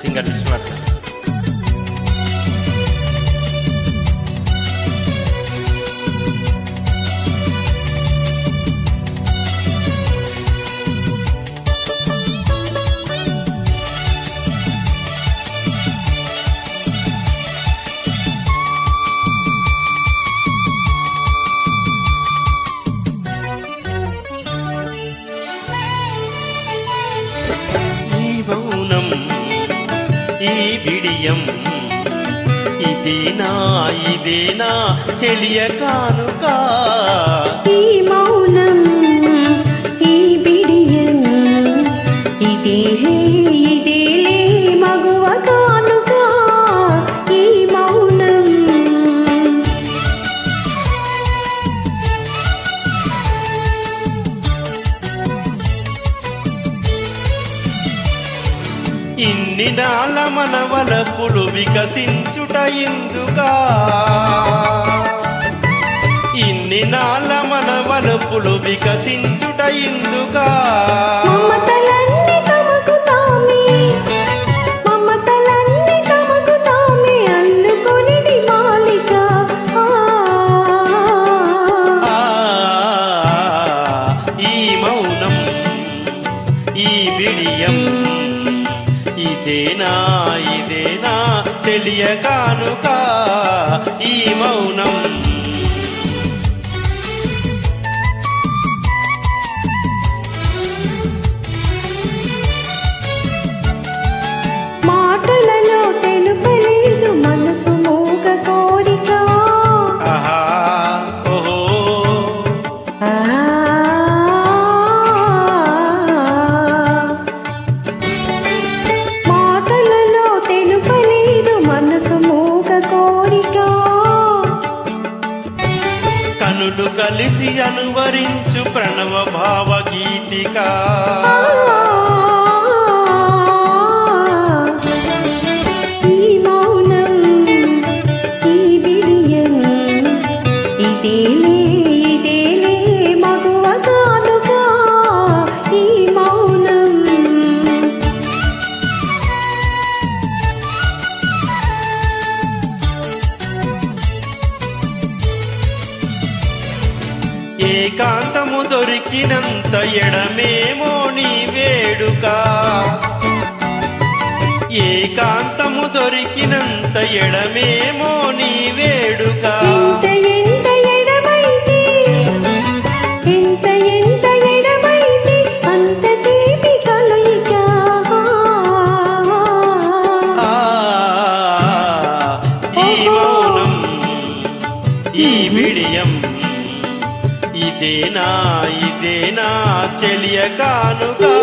Singer Biswanath ఈ బిడియం ఇదేనా ఇదేనా తెలియ కానుక. ఈ మౌనం ఈ బిడియం ఇదే ఇన్ని నాళ్ళ మనవలపులు వికసించుట ఎందుకా ఇన్ని నాళ్ళ మనవలపులు వికసించుట ఆ, ఈ మౌనం ఈ బిడియం ఇదేనా ఇదేనా తెలియకానుక ఈ మౌనం కనులు కలిసి అనువరించు ప్రణవ భావ గీతికా ఏకాంతము దొరికినంత ఎడమేమో నీ వేడుక. ఏకాంతము దొరికినంత ఎడమేమో నీ వేడుక. ఈ మౌనం ఈ విడియం ఇదేనా ఇదేనా చెలియ కానుగా